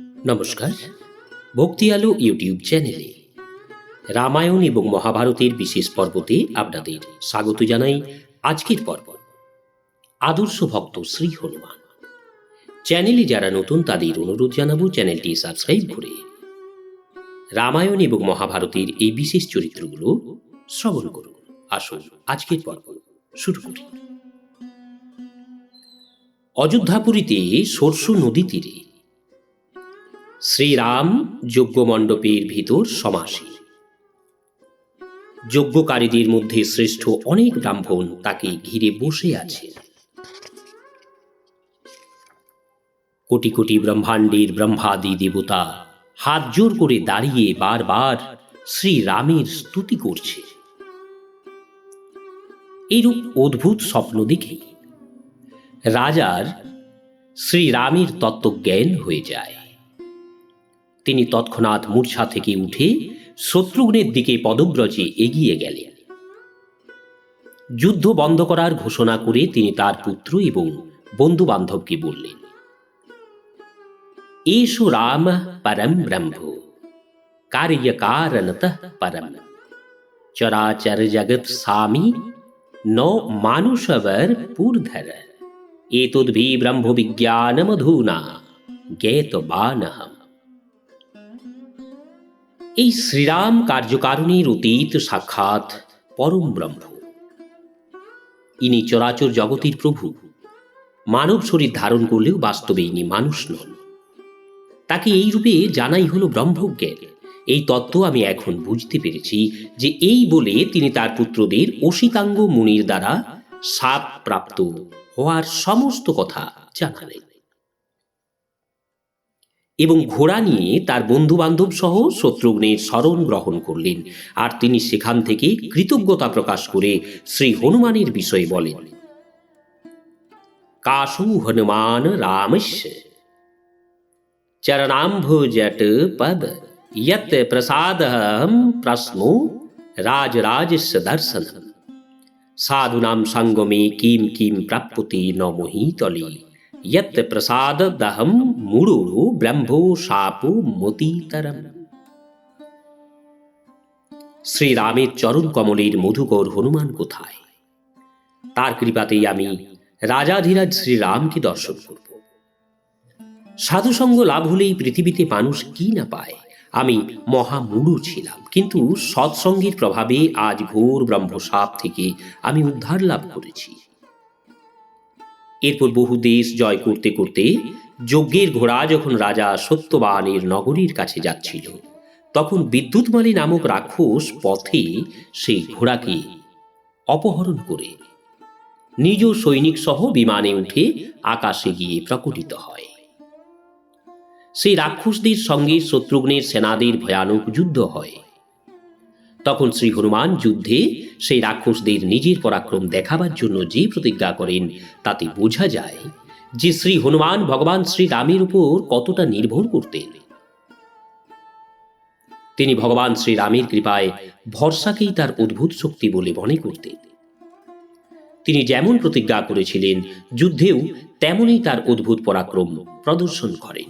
নমস্কার। ভক্তি আলো ইউটিউব চ্যানেলে রামায়ণ এবং মহাভারতের বিশেষ পর্বতে আপনাদের স্বাগত জানাই আজকের পর্ব। আদর্শ ভক্ত শ্রী হনুমান। চ্যানেলে যারা নতুন তাদের অনুরোধ জানাব চ্যানেলটি সাবস্ক্রাইব করে রামায়ণ এবং মহাভারতের এই বিশেষ চরিত্রগুলো শ্রবণ করুন। আসুন আজকের পর্ব শুরু করি। অযোধ্যাপুরীতে সরস্বু নদী তীরে শ্রীরাম যজ্ঞমণ্ডপের ভিতর সমাসী। যজ্ঞকারীদের মধ্যে শ্রেষ্ঠ অনেক ব্রাহ্মণ তাকে ঘিরে বসে আছে। কোটি কোটি ব্রহ্মাণ্ডের ব্রহ্মাদি দেবতা হাত জোর করে দাঁড়িয়ে বারবার শ্রীরামের স্তুতি করছে। এইরূপ অদ্ভুত স্বপ্ন দেখে রাজার শ্রীরামের তত্ত্বজ্ঞান হয়ে যায়। তিনি তৎক্ষণাৎ মূর্ছা থেকে উঠে শত্রুঘ্নের দিকে পদব্রজে এগিয়ে গেলেন। যুদ্ধ বন্ধ করার ঘোষণা করে তিনি তার পুত্র এবং বন্ধু বান্ধবকে বললেন এষু রাম পরম ব্রহ্ম, কার্যকারণত পরম। চরাচর জগৎ স্বামী, ন মানুষবর পূর্ধর। এতদ্ভি ব্রহ্ম বিজ্ঞানমধুনা জ্ঞেতবানহম। এই শ্রীরাম কার্যকারণীর অতীত সাক্ষাৎ পরম ব্রহ্ম। ইনি চরাচর জগতের প্রভু। মানব শরীর ধারণ করলেও বাস্তবে ইনি মানুষ নন। তাকে এই রূপে জানাই হলো ব্রহ্মজ্ঞান এই তত্ত্ব আমি এখন বুঝতে পেরেছি যে এই বলে তিনি তার পুত্রদের অসিতাঙ্গ মুনির দ্বারা সাপ প্রাপ্ত হওয়ার সমস্ত কথা জানালেন। এবং ঘোড়া নিয়ে তার বন্ধুবান্ধব সহ শত্রুঘ্নের স্মরণ গ্রহণ করলেন। আর তিনি সেখান থেকে কৃতজ্ঞতা প্রকাশ করে শ্রী হনুমানের বিষয়ে বলেন, কাশু হনুমান রামস্য চরণাম্ভুজট পদ ইয়ত প্রসাদ প্রশ্ন রাজরাজস্য দর্শন সাধুনাম সঙ্গমে কিম কিম প্রাপ্যতে নমহি তলে ಯತ್ ಪ್ರಸಾದ ದಹಂ ಮುಳುಳು ಬ್ರಂಭೋ ಸಾಪು মতিতরম শ্রীরামের চরণ কমলের মধুকর হনুমান কোথায় তার কৃপাতেই আমি রাজাধিরাজ শ্রীরামকে দর্শন করব। সাধুসঙ্গ লাভ হলেই পৃথিবীতে মানুষ কি না পায়? আমি মহামুরু ছিলাম, কিন্তু সৎসঙ্গের প্রভাবে আজ ঘোর ব্রহ্মসাপ থেকে আমি উদ্ধার লাভ করেছি। এরপর বহু দেশ জয় করতে করতে যজ্ঞের ঘোড়া যখন রাজা সত্যবানের নগরীর কাছে যাচ্ছিল, তখন বিদ্যুৎমালী নামক রাক্ষস পথে সেই ঘোড়াকে অপহরণ করে নিজ সৈনিক সহ বিমানে উঠে আকাশে গিয়ে প্রকটিত হয়। সেই রাক্ষসদের সঙ্গে শত্রুঘ্নের সেনাদের ভয়ানক যুদ্ধ হয়। তখন শ্রী হনুমান যুদ্ধে সেই রাক্ষসদের নিজের পরাক্রম দেখাবার জন্য যে প্রতিজ্ঞা করেন, তাতে বোঝা যায় যে শ্রী হনুমান ভগবান শ্রী রামের উপর কতটা নির্ভর করতেন। তিনি ভগবান শ্রী রামের কৃপায় ভরসাকেই তার অদ্ভুত শক্তি বলে মনে করতেন। তিনি যেমন প্রতিজ্ঞা করেছিলেন, যুদ্ধেও তেমনই তার অদ্ভুত পরাক্রম প্রদর্শন করেন।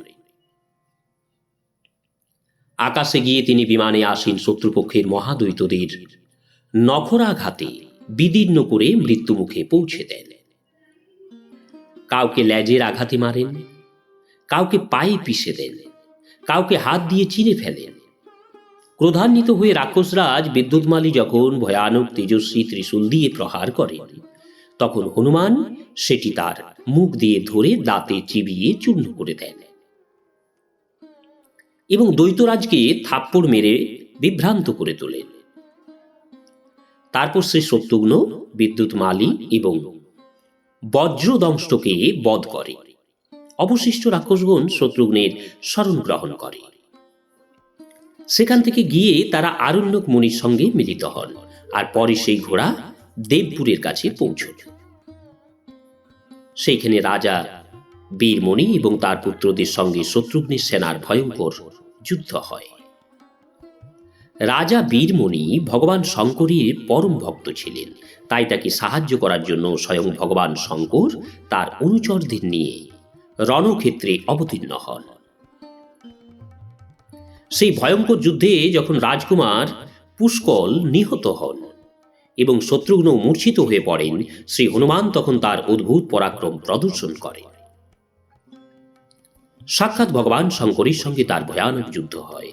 আকাশে গিয়ে তিনি বিমানে আসেন শত্রুপক্ষের মহাদৈতদের নখরাঘাতে বিদীর্ণ করে মৃত্যুমুখে পৌঁছে দেন। কাউকে ল্যাজের আঘাতে মারেন, কাউকে পায়ে পিষে দেন, কাউকে হাত দিয়ে চিরে ফেলেন। ক্রোধান্বিত হয়ে রাক্ষসরাজ বিদ্যুৎমালী যখন ভয়ানক তেজস্বী ত্রিশূল দিয়ে প্রহার করেন তখন হনুমান সেটি তার মুখ দিয়ে ধরে দাঁতে চিবিয়ে চূর্ণ করে দেন। এবং দ্বৈতরাজকে থাপ্পড় মেরে বিভ্রান্ত করে তোলেন তারপর শ্রী শত্রুঘ্ন বিদ্যুৎ মালি এবং বজ্রদংষ্টকে বধ করে। অবশিষ্ট রাক্ষসগণ শত্রুঘ্নের স্মরণ গ্রহণ করে। সেখান থেকে গিয়ে তারা আরণ্যক মুনির সঙ্গে মিলিত হন আর পরে সেই ঘোড়া দেবপুরের কাছে পৌঁছল। সেইখানে রাজা বীরমণি এবং তার পুত্রদের সঙ্গে শত্রুঘ্নের সেনার ভয়ঙ্কর যুদ্ধ হয়। রাজা বীরমণি ভগবান শঙ্করের পরম ভক্ত ছিলেন, তাই তাকে সাহায্য করার জন্য স্বয়ং ভগবান শঙ্কর তার অনুচরদের নিয়ে রণক্ষেত্রে অবতীর্ণ হন। সেই ভয়ঙ্কর যুদ্ধে যখন রাজকুমার পুষ্কল নিহত হন এবং শত্রুঘ্ন মূর্ছিত হয়ে পড়েন, শ্রী হনুমান তখন তার অদ্ভুত পরাক্রম প্রদর্শন করেন। সাক্ষাৎ ভগবান শঙ্করের সঙ্গে তার ভয়ানক যুদ্ধ হয়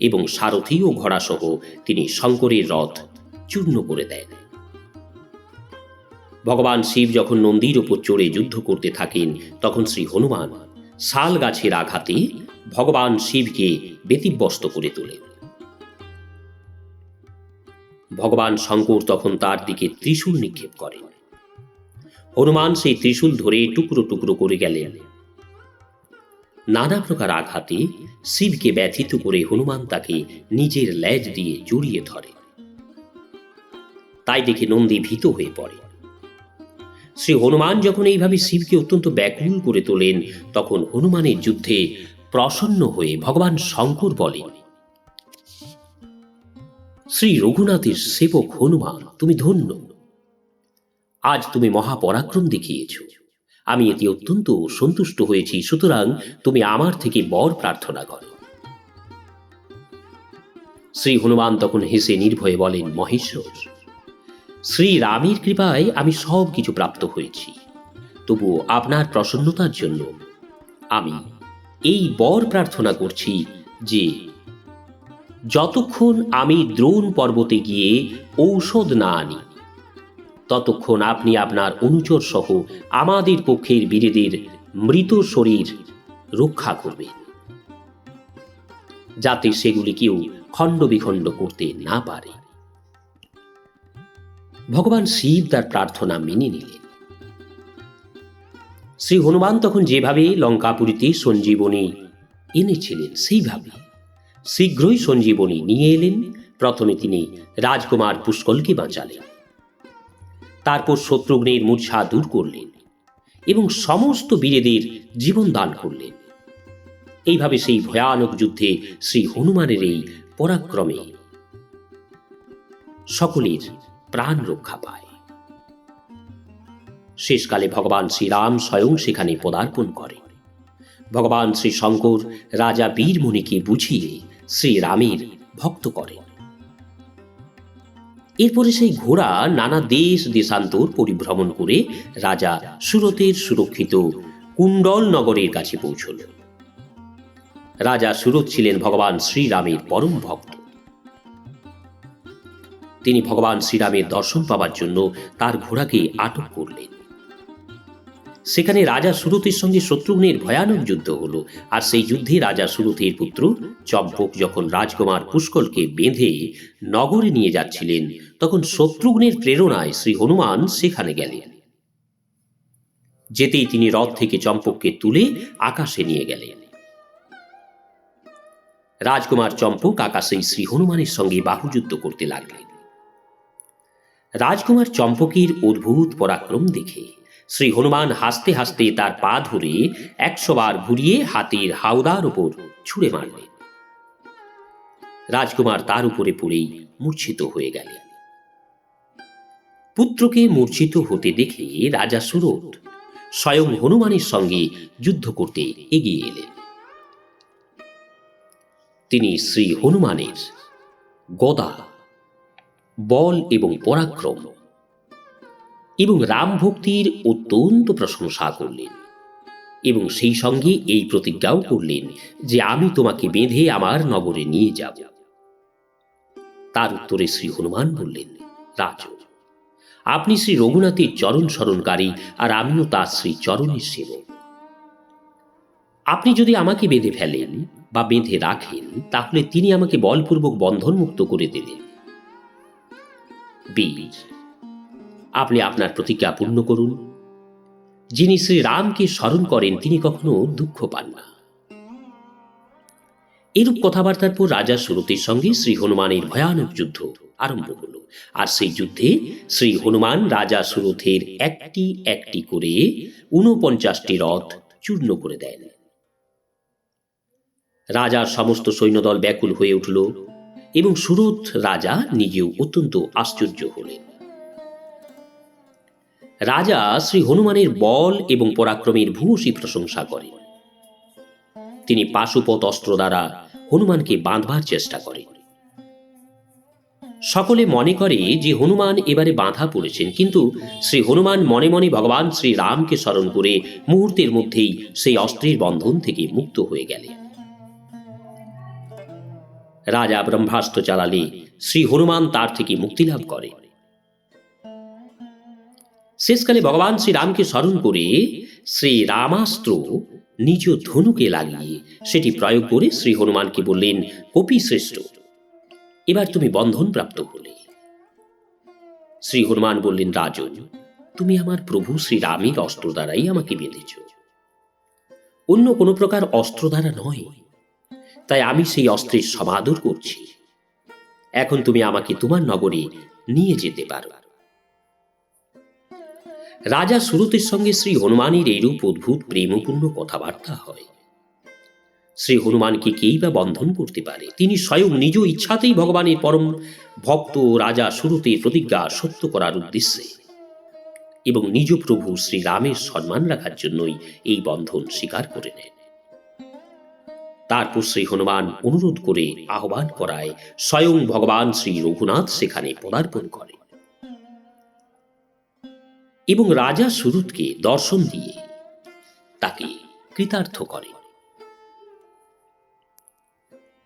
এবং সারথী ও ঘোড়াসহ তিনি শঙ্করের রথ চূর্ণ করে দেন। ভগবান শিব যখন নন্দীর উপর চড়ে যুদ্ধ করতে থাকেন, তখন শ্রী হনুমান শাল গাছের আঘাতে ভগবান শিবকে ব্যতিব্যস্ত করে তোলেন। ভগবান শঙ্কর তখন তার দিকে ত্রিশূল নিক্ষেপ করেন। হনুমান সেই ত্রিশূল ধরে টুকরো টুকরো করে গেলেন। নানা প্রকার আঘাতে শিবকে ব্যথিত করে হনুমান তাকে নিজের ল্যাজ দিয়ে জড়িয়ে ধরে। তাই দেখে নন্দী ভীত হয়ে পড়ে। শ্রী হনুমান যখন এইভাবে শিবকে অত্যন্ত ব্যাকুল করে তোলেন, তখন হনুমানের যুদ্ধে প্রসন্ন হয়ে ভগবান শঙ্কর বলেন, শ্রী রঘুনাথের সেবক হনুমান, তুমি ধন্য। আজ তুমি মহাপরাক্রম দেখিয়েছ। আমি এতে অত্যন্ত সন্তুষ্ট হয়েছি, সুতরাং তুমি আমার থেকে বর প্রার্থনা করো। শ্রী হনুমান তখন হেসে নির্ভয়ে বলেন মহেশ্বর শ্রী রামের কৃপায় আমি সব কিছু প্রাপ্ত হয়েছি। তবু আপনার প্রসন্নতার জন্য আমি এই বর প্রার্থনা করছি যে, যতক্ষণ আমি দ্রোণ পর্বতে গিয়ে ঔষধ না আনি ততক্ষণ আপনি আপনার অনুচর সহ আমাদের পক্ষের বীরেদের মৃত শরীর রক্ষা করবেন, যাতে সেগুলি কেউ খণ্ড বিখণ্ড করতে না পারে। ভগবান শিব তার প্রার্থনা মেনে নিলেন। শ্রী হনুমান তখন যেভাবে লঙ্কাপুরীতে সঞ্জীবনী এনেছিলেন, সেইভাবে শীঘ্রই সঞ্জীবনী নিয়ে এলেন। প্রথমে তিনি রাজকুমার পুষ্কলকে বাঁচালেন। তারপর শত্রুঘ্নের মূর্ছা দূর করলেন এবং সমস্ত বীরেদের জীবন দান করলেন। এইভাবে সেই ভয়ানক যুদ্ধে শ্রী হনুমানের এই পরাক্রমে সকলের প্রাণ রক্ষা পায়। শেষকালে ভগবান শ্রীরাম স্বয়ং সেখানে পদার্পণ করেন। ভগবান শ্রী শঙ্কর রাজা বীরমণিকে বুঝিয়ে শ্রীরামের ভক্ত করেন। এরপরে সেই ঘোড়া নানা দেশ দেশান্তর পরিভ্রমণ করে রাজা সুরতের সুরক্ষিত কুণ্ডল নগরের কাছে পৌঁছল। রাজা সুরত ছিলেন ভগবান শ্রীরামের পরম ভক্ত। তিনি ভগবান শ্রীরামের দর্শন পাবার জন্য তার ঘোড়াকে আটক করলেন। সেখানে রাজা সুরতের সঙ্গে শত্রুঘ্নের ভয়ানক যুদ্ধ হলো, আর সেই যুদ্ধে রাজা সুরথের পুত্র চম্পক যখন রাজকুমার পুষ্কলকে বেঁধে নগরে নিয়ে যাচ্ছিলেন, তখন শত্রুঘ্নের প্রেরণায় শ্রী হনুমান সেখানে গেলেন। যেতেই তিনি রথ থেকে চম্পককে তুলে আকাশে নিয়ে গেলেন। রাজকুমার চম্পক আকাশেই শ্রী হনুমানের সঙ্গে বাহুযুদ্ধ করতে লাগলেন। রাজকুমার চম্পকের অদ্ভুত পরাক্রম দেখে শ্রী হনুমান হাসতে হাসতে তার পা ধরে একশো বার ঘুরিয়ে হাতির হাওদার উপর ছুঁড়ে মারলেন। রাজকুমার তার উপরে পড়েই মূর্ছিত হয়ে গেলেন। পুত্রকে মূর্ছিত হতে দেখে রাজা সুরত স্বয়ং হনুমানের সঙ্গে যুদ্ধ করতে এগিয়ে এলেন। তিনি শ্রী হনুমানের গদা, বল এবং পরাক্রম এবং রাম ভক্তির অত্যন্ত প্রশংসা করলেন। এবং সেই সঙ্গে এই প্রতিজ্ঞাও করলেন যে আমি তোমাকে বেঁধে আমার নগরে নিয়ে যাব। তার উত্তরে শ্রী হনুমান বললেন, রাজ, আপনি শ্রী রঘুনাথের চরণ স্মরণকারী আর আমিও তার শ্রী চরণের সেবক। আপনি যদি আমাকে বেঁধে ফেলেন বা বেঁধে রাখেন, তাহলে তিনি আমাকে বলপূর্বক বন্ধনমুক্ত করে দিলেন বীর আপনি আপনার প্রতিজ্ঞা পূর্ণ করুন। যিনি শ্রী রামকে স্মরণ করেন, তিনি কখনো দুঃখ পান না। এরূপ কথাবার্তার পর রাজা সুরতের সঙ্গে শ্রী হনুমানের ভয়ানক যুদ্ধ আরম্ভ হলো। আর সেই যুদ্ধে শ্রী হনুমান রাজা সুরথের একটি একটি করে ঊনপঞ্চাশটি রথ চূর্ণ করে দেন। রাজার সমস্ত সৈন্যদল ব্যাকুল হয়ে উঠল এবং সুরথ রাজা নিজেও অত্যন্ত আশ্চর্য হলেন। রাজা শ্রী হনুমানের বল এবং পরাক্রমের ভূয়সী প্রশংসা করেন। তিনি পাশুপত অস্ত্র দ্বারা হনুমানকে বাঁধবার চেষ্টা করে সকলে মনে করে যে হনুমান এবারে বাঁধা পড়েছেন, কিন্তু শ্রী হনুমান মনে মনে ভগবান শ্রী রামকে স্মরণ করে মুহূর্তের মধ্যেই সেই অস্ত্রের বন্ধন থেকে মুক্ত হয়ে গেলেন। রাজা ব্রহ্মাস্ত্র চালালে শ্রী হনুমান তার থেকে মুক্তি লাভ করে শেষকালে ভগবান শ্রীরামকে স্মরণ করে শ্রী রামাস্ত্র নিজ ধনুকে লাগিয়ে সেটি প্রয়োগ করে শ্রী হনুমানকে বললেন কপি শ্রেষ্ঠ, এবার তুমি বন্ধন প্রাপ্ত হলে। শ্রী হনুমান বললেন, রাজন, তুমি আমার প্রভু শ্রী রামের অস্ত্র দ্বারাই আমাকে বেঁধেছ। অন্য কোনো প্রকার অস্ত্র দ্বারা নয়। তাই আমি সেই অস্ত্রের সমাদর করছি। এখন তুমি আমাকে তোমার নগরে নিয়ে যেতে পারো। রাজা সুরতের সঙ্গে শ্রী হনুমানের এইরূপ অদ্ভুত প্রেমপূর্ণ কথাবার্তা হয়। শ্রী হনুমানকে কেই বা বন্ধন করতে পারে, তিনি স্বয়ং নিজ ইচ্ছাতেই ভগবানের পরম ভক্ত রাজা সুরতের প্রতিজ্ঞা সত্য করার উদ্দেশ্যে এবং নিজ প্রভু শ্রী রামের সম্মান রাখার জন্যই এই বন্ধন স্বীকার করে নেন। তারপর শ্রী হনুমান অনুরোধ করে আহ্বান করায় স্বয়ং ভগবান শ্রী রঘুনাথ সেখানে পদার্পণ করে এবং রাজা সুরুতকে দর্শন দিয়ে তাকে কৃতার্থ করে।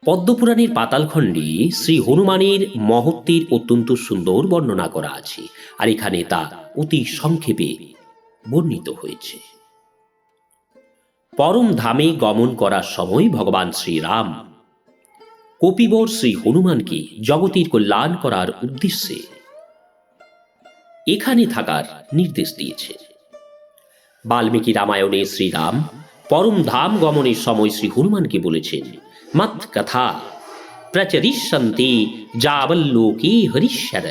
পদ্মপুরাণের পাতালখণ্ডে শ্রী হনুমানের মহত্বের অত্যন্ত সুন্দর বর্ণনা করা আছে আর এখানে তা অতি সংক্ষেপে বর্ণিত হয়েছে। পরম ধামে গমন করার সময় ভগবান শ্রীরাম কপিবর শ্রী হনুমানকে জগতের কল্যাণ করার উদ্দেশ্যে এখানে থাকার নির্দেশ দিয়েছে। বাল্মীকি রামায়ণে শ্রীরাম, পরম ধাম গমনের সময় শ্রী হনুমানকে বলেছেন মত কথা, প্রচরিষ্যন্তি যাবল্লোকে হরিশ্বর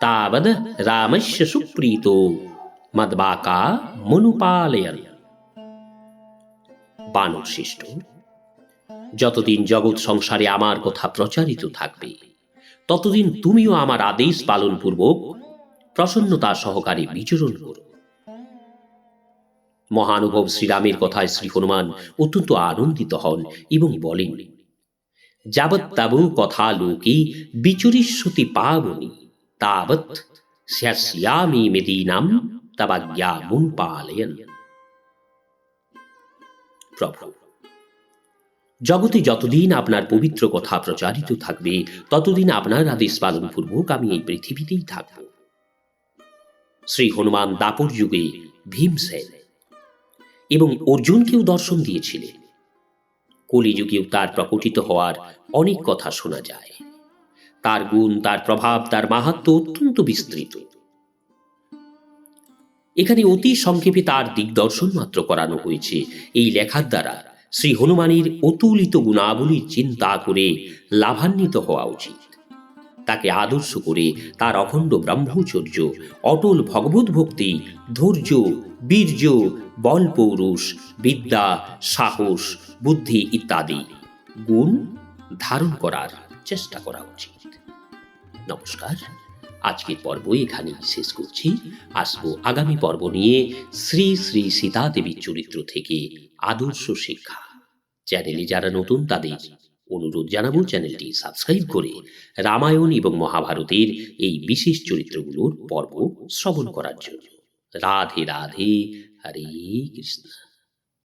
তাবদ রামস্য সুপ্রীত, মদবাকা মনুপালয়ন। বানর শিষ্ট, যতদিন জগৎ সংসারে আমার কথা প্রচারিত থাকবে, ততদিন তুমিও আমার আদেশ পালন পূর্বক প্রসন্নতা সহকারে বিচরণ করো মহানুভব শ্রীরামের কথায় শ্রী হনুমান অত্যন্ত আনন্দিত হন এবং বলেন, যাবৎ তাবু কথা লোকে বিচরিষ্যতি পাবনি, তাবৎ শ্যাস্যামি মেদিনাম তাবাজ্ঞা মুন পালয়ন। প্রভু, জগতে যতদিন আপনার পবিত্র কথা প্রচারিত থাকবে, ততদিন আপনার আদেশ পালন পূর্বক আমি এই পৃথিবীতেই থাকব। শ্রী হনুমান দাপর যুগে ভীমসেন এবং অর্জুনকেও দর্শন দিয়েছিলেন। কলিযুগেও তার প্রকটিত হওয়ার অনেক কথা শোনা যায়। তার গুণ, তার প্রভাব, তার মাহাত্ম অত্যন্ত বিস্তৃত। এখানে অতি সংক্ষেপে তার দিগদর্শন মাত্র করানো হয়েছে। এই লেখার দ্বারা শ্রী হনুমানের অতুলিত গুণাবলীর চিন্তা করে লাভান্বিত হওয়া উচিত। তাকে আদর্শ করে তার অখণ্ড ব্রহ্মচর্য, অটল ভগবত ভক্তি, ধৈর্য, বীর্য, বল পৌরুষ, বিদ্যা, সাহস, বুদ্ধি ইত্যাদি গুণ ধারণ করার চেষ্টা করা উচিত। নমস্কার। আজকের পর্ব এখানেই শেষ করছি। আসব আগামী পর্ব নিয়ে শ্রী শ্রী সীতা দেবীর চরিত্র থেকে আদর্শ শিক্ষা। চ্যানেলে যারা নতুন, তাদের অনুরোধ জানাব চ্যানেলটি সাবস্ক্রাইব করে রামায়ণ এবং মহাভারতের এই বিশেষ চরিত্রগুলোর পর্ব শ্রবণ করার জন্য। রাধে রাধে, হরে কৃষ্ণ।